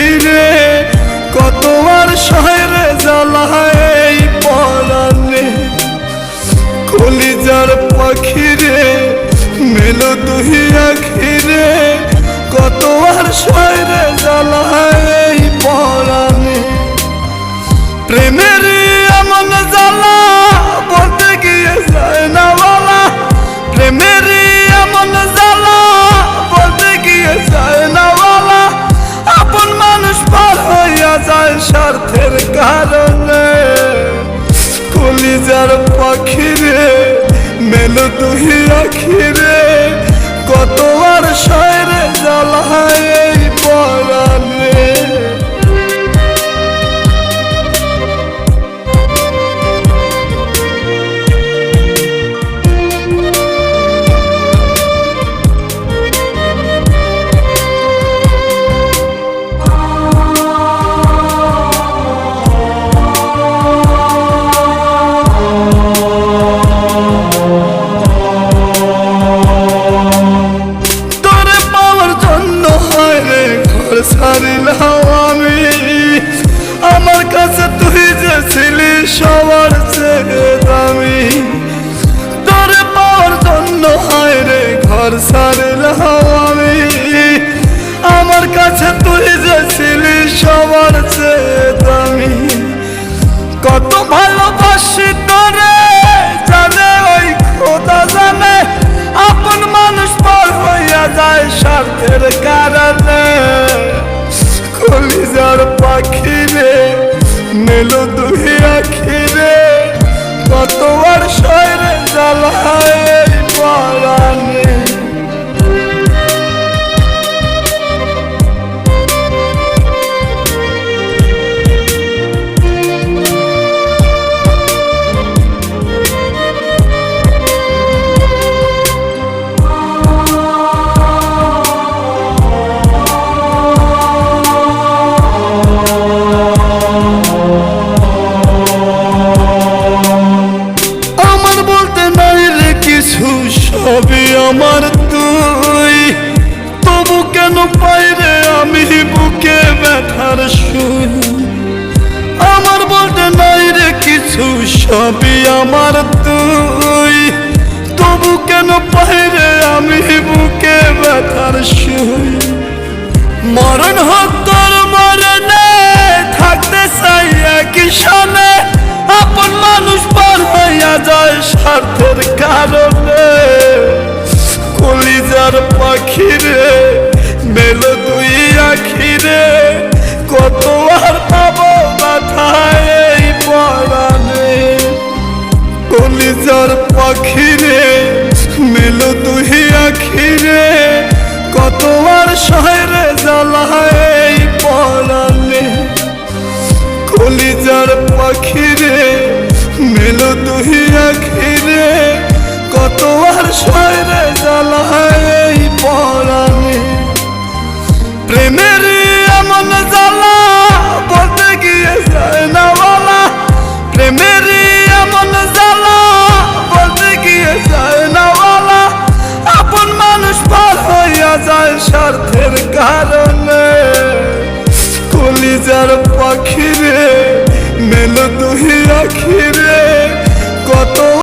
তুই কতবার শহরে জ্বালায় এই পরানে কলিজার পাখিরে মেলো তুই আখিরে কতবার শহরে জ্বালায় মেলো তুই আখিরে কত আর সায়রে জ্বালায় আমি আমার কাছে তুই যে ছিলি সবার চেয়ে দামি। কত ভালোবাসি তোরে, জানে ওই খোদা জানে, আপন মানুষ পর হইয়া যায় স্বার্থের কারণে। কলিজার পাখি রে মেলো দুই আখি আমার তুই? তবু কেন পাই রে আমি বুকে ব্যথার সুই আমার বলতে নাই রে কিছু, সবই আমার তুই। তবু কেন পাই রে আমি বুকে ব্যথার সুই মরণ হোক মরণে, থাকতে চাই একই সনে আপন মানুষ পার হইয়া যায় স্বার্থের কারণে। কলিজার পাখিরে, মেলো দুই আখিরে, কত আর পাবো মাথায় এই কলিজার পাখিরে, মেলো দুই আখিরে, কত আর শহরে জ্বালায় এই কলিজার পাখিরে, মেলো দুই আখিরে, কত আর শহরে জ্বালায় পরানে প্রেমের এমন জ্বালা বলতে গিয়ে যায় না প্রেমের এমন জ্বালা বলতে গিয়ে যায় আপন মানুষ পার হইয়া যায় স্বার্থের কারণে। কলিজার পাখিরে, মেলো দুই আখিরে, কত